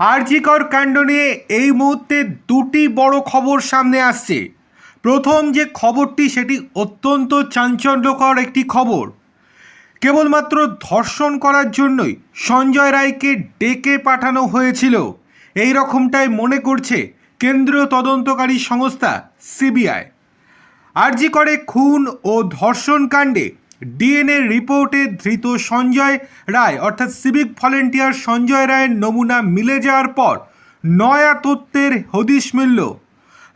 আরজিকর কাণ্ড নিয়ে এই মুহূর্তে দুটি বড় খবর সামনে আসছে। প্রথম যে খবরটি, সেটি অত্যন্ত চাঞ্চল্যকর একটি খবর। কেবলমাত্র ধর্ষণ করার জন্যই সঞ্জয় রায়কে ডেকে পাঠানো হয়েছিল। এই রকমটাই মনে করছে কেন্দ্রীয় তদন্তকারী সংস্থা সিবিআই। আরজি করে খুন ও ধর্ষণ কাণ্ডে ডিএনএ রিপোর্টে ধৃত সঞ্জয় রায়, অর্থাৎ সিভিক ভলেন্টিয়ার সঞ্জয় রায়ের নমুনা মিলে যাওয়ার পর নয়া তথ্যের হদিশ মিলল।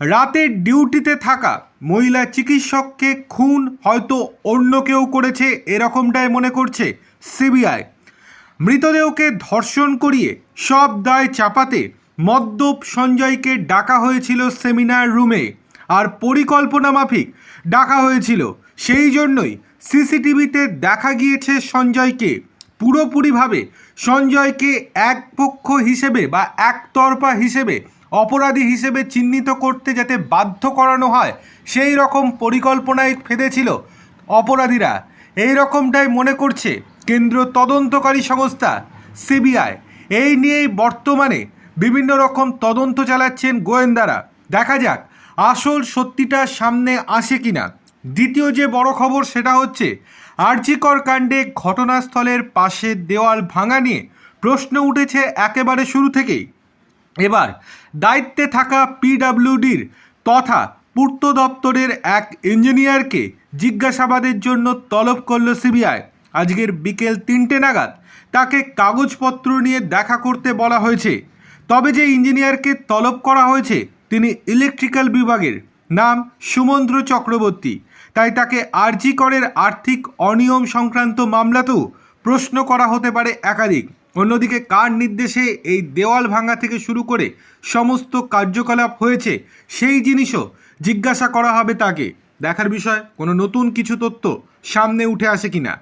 রাতের ডিউটিতে থাকা মহিলা চিকিৎসককে খুন হয়তো অন্য কেউ করেছে এরকমটাই মনে করছে সিবিআই মৃতদেহকে ধর্ষণ করিয়ে সব দায় চাপাতে মদ্যপ সঞ্জয়কে ডাকা হয়েছিল সেমিনার রুমে, আর পরিকল্পনা মাফিক ডাকা হয়েছিল সেই জন্যই সিসিটিভিতে দেখা গিয়েছে সঞ্জয়কে পুরোপুরিভাবে। সঞ্জয়কে এক পক্ষ হিসেবে বা একতরফা হিসেবে অপরাধী হিসেবে চিহ্নিত করতে যাতে বাধ্য করানো হয়, সেই রকম পরিকল্পনায় ফেঁদেছিল অপরাধীরা। এই রকমটাই মনে করছে কেন্দ্র তদন্তকারী সংস্থা সিবিআই। এই নিয়েই বর্তমানে বিভিন্ন রকম তদন্ত চালাচ্ছেন গোয়েন্দারা। দেখা যাক আসল সত্যিটা সামনে আসে কিনা। দ্বিতীয় যে বড় খবর সেটা হচ্ছে, আর্জিকর কাণ্ডে ঘটনাস্থলের পাশে দেওয়াল ভাঙা নিয়ে প্রশ্ন উঠেছে একেবারে শুরু থেকেই। এবার, দায়িত্বে থাকা পিডাব্লিউডির তথা পূর্ত দপ্তরের এক ইঞ্জিনিয়ারকে জিজ্ঞাসাবাদের জন্য তলব করল সিবিআই। আজকের বিকেল তিনটে নাগাদ তাকে কাগজপত্র নিয়ে দেখা করতে বলা হয়েছে। তবে যে ইঞ্জিনিয়ারকে তলব করা হয়েছে, তিনি ইলেকট্রিক্যাল বিভাগের নাম সুমন্দ্র চক্রবর্তী। তাই তাকে আরজি করের আর্থিক অনিয়ম সংক্রান্ত মামলাতেও প্রশ্ন করা হতে পারে একাধিক। অন্যদিকে কার নির্দেশে এই দেওয়াল ভাঙা থেকে শুরু করে সমস্ত কার্যকলাপ হয়েছে, সেই জিনিসও জিজ্ঞাসা করা হবে তাকে। দেখার বিষয়, কোনো নতুন কিছু তথ্য সামনে উঠে আসে কিনা?